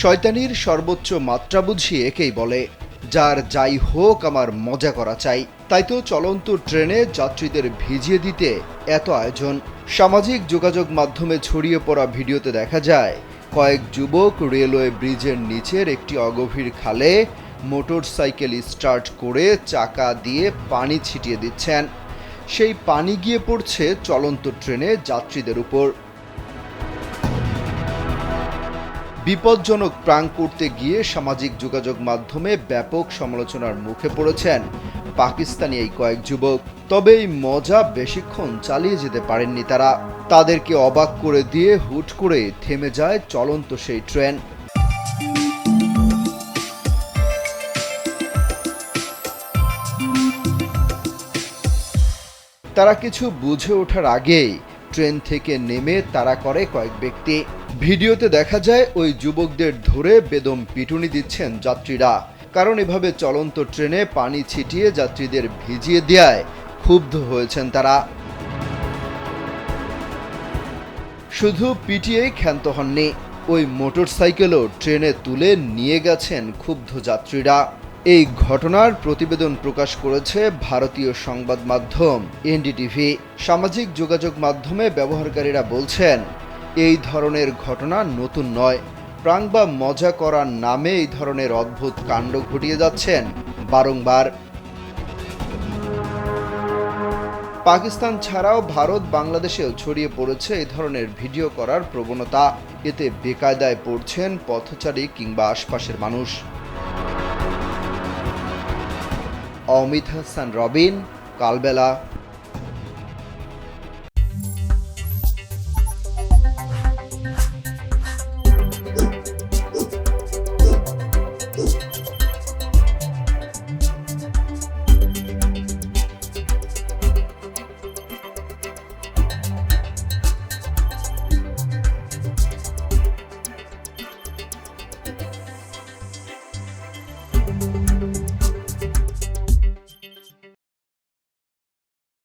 শয়তানির সর্বোচ্চ মাত্রা বুঝি একেই বলে, যার যাই হোক আমার মজা করা চাই। তাই তো চলন্ত ট্রেনে যাত্রীদের ভিজিয়ে দিতে এত আয়োজন। সামাজিক যোগাযোগ মাধ্যমে ছড়িয়ে পড়া ভিডিওতে দেখা যায়, কয়েক যুবক রেলওয়ে ব্রিজের নিচের একটি অগভীর খালে মোটর সাইকেল স্টার্ট করে চাকা দিয়ে পানি ছিটিয়ে দিচ্ছেন। সেই পানি গিয়ে পড়ছে চলন্ত ট্রেনে যাত্রীদের উপর। বিপজ্জনক প্রাণ করতে গিয়ে সামাজিক যোগাযোগ মাধ্যমে ব্যাপক সমালোচনার মুখে পড়েছেন পাকিস্তানি এই কয়েক যুবক। তবে এই মজা বেশিক্ষণ চালিয়ে যেতে পারেননি তারা। তাদেরকে অবাক করে দিয়ে হুট করে থেমে যায় চলন্ত সেই ট্রেন। তারা কিছু বুঝে ওঠার আগেই ট্রেন থেকে নেমে তারা করে কয়েক ব্যক্তি। ভিডিওতে দেখা যায় ওই যুবকদের ধরে বেদম পিটুনি দিচ্ছেন যাত্রীরা। কারণ এভাবে চলন্ত ট্রেনে পানি ছিটিয়ে যাত্রীদের ভিজিয়ে দেওয়ায় ক্ষুব্ধ হয়েছেন তারা। শুধু পিটিয়েই ক্ষান্ত হননি, ওই মোটরসাইকেলও ট্রেনে তুলে নিয়ে গেছেন ক্ষুব্ধ যাত্রীরা। এই ঘটনার প্রতিবেদন প্রকাশ করেছে ভারতীয় সংবাদ মাধ্যম এনডিটিভি। সামাজিক যোগাযোগ মাধ্যমে ব্যবহারকারীরা বলছেন এই ধরনের ঘটনা নতুন নয়। প্রাং বা মজা করার নামে এই ধরনের অদ্ভুত কাণ্ড ঘটিয়ে যাচ্ছেন বারংবার। পাকিস্তান ছাড়াও ভারত বাংলাদেশেও ছড়িয়ে পড়েছে এই ধরনের ভিডিও করার প্রবণতা। এতে বেকায়দায় পড়ছেন পথচারী কিংবা আশপাশের মানুষ। অমিত হাসান, রবিন, কালবেলা।